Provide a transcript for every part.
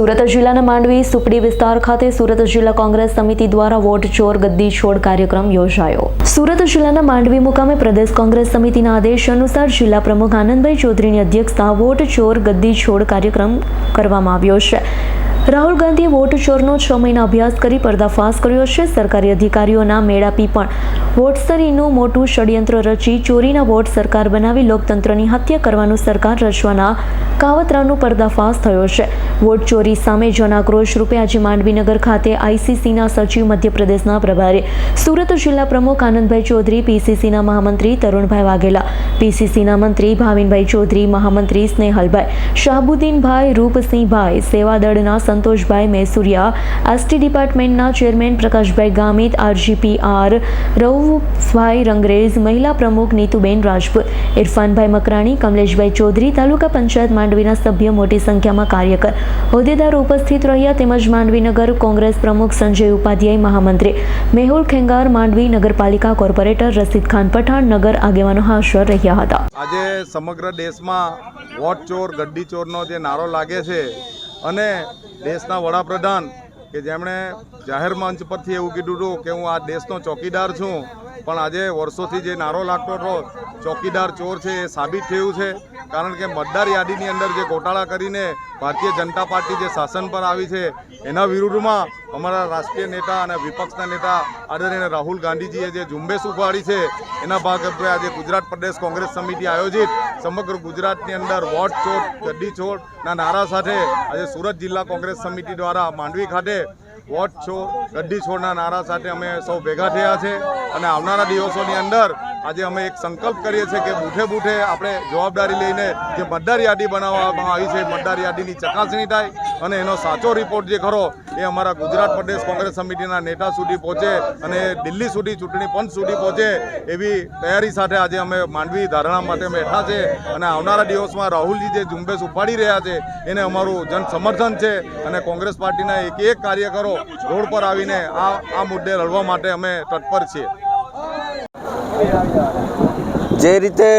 સુરત જિલ્લાના માંડવી સુપડી વિસ્તાર ખાતે સુરત જિલ્લા કોંગ્રેસ સમિતિ દ્વારા વોટ ચોર ગદ્દી છોડ કાર્યક્રમ યોજાયો. સુરત જિલ્લાના માંડવી મુકામે પ્રદેશ કોંગ્રેસ સમિતિના આદેશ અનુસાર જિલ્લા પ્રમુખ આનંદભાઈ ચૌધરીની અધ્યક્ષતા વોટ ચોર ગદ્દી છોડ કાર્યક્રમ કરવામાં આવ્યો છે. રાહુલ ગાંધીએ વોટ ચોરનો છ મહિના અભ્યાસ કરી પર્દાફાશ કર્યો છે. સરકારી અધિકારીઓના મેળાપી પણ વોટસરીનું મોટું ષડયંત્ર રચી ચોરીના વોટ સરકાર બનાવી લોકતંત્રની હત્યા કરવાનું સરકાર રચવાના કાવતરાનો પર્દાફાશ થયો છે. વોટ ચોરી સામે જનાક્રોશ રૂપે આજે માંડવીનગર ખાતે આઈસીસીના સચિવ મધ્યપ્રદેશના પ્રભારી, સુરત જિલ્લા પ્રમુખ આનંદભાઈ ચૌધરી, પીસીસીના મહામંત્રી તરુણભાઈ વાઘેલા, પીસીસીના મંત્રી ભાવિનભાઈ ચૌધરી, મહામંત્રી સ્નેહલભાઈ, શાહબુદ્દીનભાઈ રૂપસિંહભાઈ, સેવાદળના સંતોષભાઈ મેસુરિયા, એસટી ડિપાર્ટમેન્ટના ચેરમેન પ્રકાશભાઈ ગામિત, આરજીપીઆર રઉફભાઈ રંગરેજ મહિલા પ્રમુખ નીતુબેન રાજપૂત, ઇરફાનભાઈ મકરાણી, કમલેશભાઈ ચૌધરી, તાલુકા પંચાયત માંડવીના સભ્ય મોટી સંખ્યામાં કાર્યકર, હોદ્દેદારો ઉપસ્થિત રહ્યા તેમજ માંડવીનગર કોંગ્રેસ પ્રમુખ સંજય ઉપાધ્યાય, મહામંત્રી મેહુલ ખેંગાર, માંડવી નગરપાલિકા કોર્પોરેટર રસીદ ખાન પઠાણ, નગર આગેવાનો હાજર રહ્યા હતા. આજે સમગ્ર દેશમાં વોટ ચોર, ગડ્ડી ચોરનો જે નારો લાગે છે અને દેશના વડાપ્રધાન કે જેમણે જાહેર મંચ પરથી એવું કીધું હતું કે હું આ દેશનો ચોકીદાર છું, પણ આજે વર્ષોથી જે નારો લાગતો હતો, ચોકીદાર ચોર છે એ સાબિત થયું છે. કારણ કે મતદાર યાદીની અંદર જે ગોટાળા કરીને ભારતીય જનતા પાર્ટી જે શાસન પર આવી છે, એના વિરુદ્ધમાં અમારા રાષ્ટ્રીય નેતા અને વિપક્ષના નેતા આદરણીય રાહુલ ગાંધીજીએ જે ઝુંબેશ ઉપાડી છે, એના ભાગરૂપે આજે ગુજરાત પ્રદેશ કોંગ્રેસ સમિતિ આયોજિત સમગ્ર ગુજરાતની અંદર વોટ ચોટ ગડ્ડી છોડના નારા સાથે આજે સુરત જિલ્લા કોંગ્રેસ સમિતિ દ્વારા માંડવી ખાતે વોટ છોડ ગડ્ડી છોડના નારા સાથે અમે સૌ ભેગા થયા છે. અને આવનારા દિવસોની અંદર આજે અમે એક સંકલ્પ કરીએ છીએ કે બૂઠે બૂઠે આપણે જવાબદારી લઈને જે મતદાર યાદી બનાવવામાં આવી છે, મતદાર યાદીની ચકાસણી થાય અને એનો સાચો રિપોર્ટ જે ખરો એ અમારા ગુજરાત પ્રદેશ કોંગ્રેસ સમિતિના નેતા સુધી પહોંચે અને દિલ્હી સુધી ચૂંટણી પંચ સુધી પહોંચે એવી તૈયારી સાથે આજે અમે માંડવી ધારણા માટે બેઠા છે અને આવનારા દિવસમાં રાહુલજી જે ઝુંબેશ ઉપાડી રહ્યા છે એને અમારું જન સમર્થન છે અને કોંગ્રેસ પાર્ટીના એક એક કાર્યકરો રોડ પર આવીને આ આ મુદ્દે લડવા માટે અમે તત્પર છીએ. જે રીતે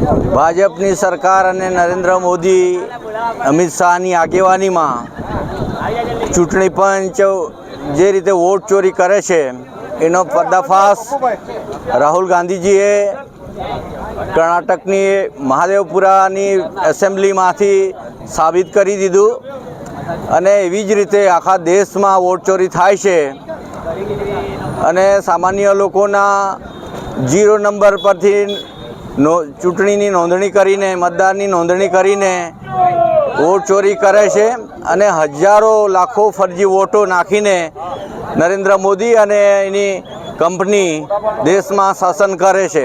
ભાજપની સરકાર અને નરેન્દ્ર મોદી, અમિત શાહની આગેવાનીમાં ચૂંટણી પંચ જે રીતે વોટ ચોરી કરે છે, એનો પર્દાફાશ રાહુલ ગાંધીજીએ કર્ણાટકની મહાદેવપુરાની એસેમ્બલીમાંથી સાબિત કરી દીધું. અને એવી જ રીતે આખા દેશમાં વોટ ચોરી થાય છે. અને સામાન્ય લોકોના જીરો નંબર પરથી નો ચૂંટણીની નોંધણી કરીને, મતદારની નોંધણી કરીને વોટ ચોરી કરે છે અને હજારો લાખો ફરજી વોટો નાખીને નરેન્દ્ર મોદી અને એની કંપની દેશમાં શાસન કરે છે.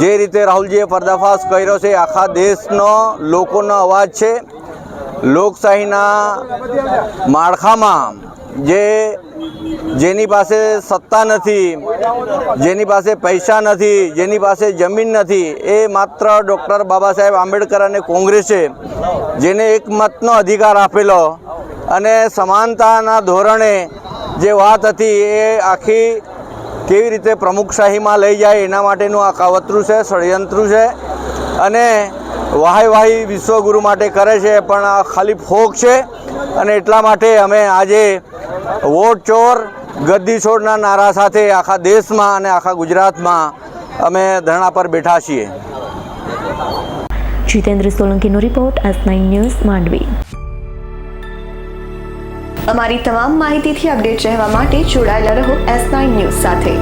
જે રીતે રાહુલજીએ પર્દાફાશ કર્યો છે, આખા દેશનો લોકોનો અવાજ છે. લોકશાહીના માળખામાં જે જેની પાસે સત્તા નથી, જેની પાસે પૈસા નથી, જેની પાસે જમીન નથી, એ માત્ર ડૉક્ટર બાબા સાહેબ આંબેડકર અને કોંગ્રેસે જેને એક મતનો અધિકાર આપેલો અને સમાનતાના ધોરણે જે વાત હતી એ આખી કેવી રીતે પ્રમુખશાહીમાં લઈ જાય એના માટેનું આ કાવતરું છે, ષડયંત્ર છે અને વાહી વાહી વિશ્વગુરુ માટે કરે છે, પણ આ ખાલી ફોક છે અને એટલા માટે અમે આજે વોટ ચોર ગદ્દી છોડના નારા સાથે આખા દેશમાં અને આખા ગુજરાતમાં અમે ધરણા પર બેઠા છીએ. Jitendra સોલંકીનો report S nine news Mandvi. અમારી તમામ માહિતીથી અપડેટ રહેવા માટે જોડાયેલા રહો એસ નાઇન ન્યૂઝ સાથે.